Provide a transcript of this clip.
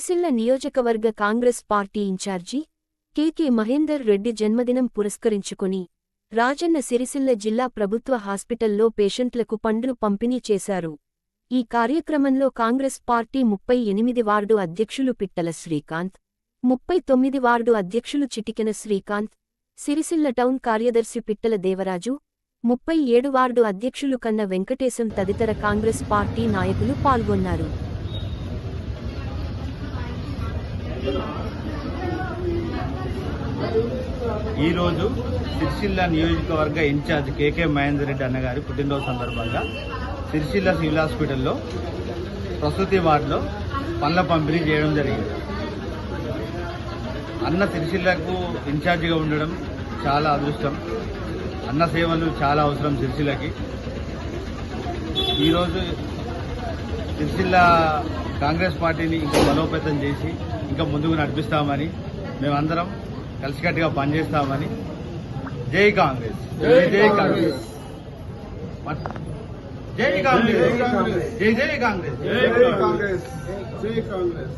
సిరిసిల్ల నియోజకవర్గ Congress party incharge KK Mahender Reddy జన్మదినం పురస్కరించుకుని రాజన్న సిరిసిల్ల జిల్లా ప్రభుత్వ హాస్పిటల్లో పేషెంట్లకు పండ్లు పంపిణీ చేశారు. ఈ కార్యక్రమంలో కాంగ్రెస్ పార్టీ ముప్పై ఎనిమిది వార్డు అధ్యక్షులు పిట్టల శ్రీకాంత్ ముప్పై తొమ్మిది వార్డు అధ్యక్షులు చిటికెన శ్రీకాంత్ సిరిసిల్ల టౌన్ కార్యదర్శి పిట్టల దేవరాజు ముప్పై ఏడు వార్డు అధ్యక్షులు కన్న వెంకటేశం తదితర కాంగ్రెస్ పార్టీ నాయకులు పాల్గొన్నారు. ఈరోజు సిరిసిల్ల నియోజకవర్గ ఇన్ఛార్జ్ కేకే మహేందర్ రెడ్డి అన్నగారి పుట్టినరోజు సందర్భంగా సిరిసిల్ల సివిల్ హాస్పిటల్లో ప్రసూతి వార్డులో పండ్ల పంపిణీ చేయడం జరిగింది. అన్న సిరిసిల్లకు ఇన్ఛార్జిగా ఉండడం చాలా అదృష్టం. అన్న సేవలు చాలా అవసరం సిరిసిల్లకి. ఈరోజు సిరిసిల్ల కాంగ్రెస్ పార్టీని ఇంకా బలోపేతం చేసి ఇంకా ముందుకు నడిపిస్తామని మేమందరం కలిసికట్టుగా పనిచేస్తామని. జై కాంగ్రెస్. జై జై కాంగ్రెస్. జై కాంగ్రెస్. జై జై కాంగ్రెస్. జై కాంగ్రెస్. జై కాంగ్రెస్.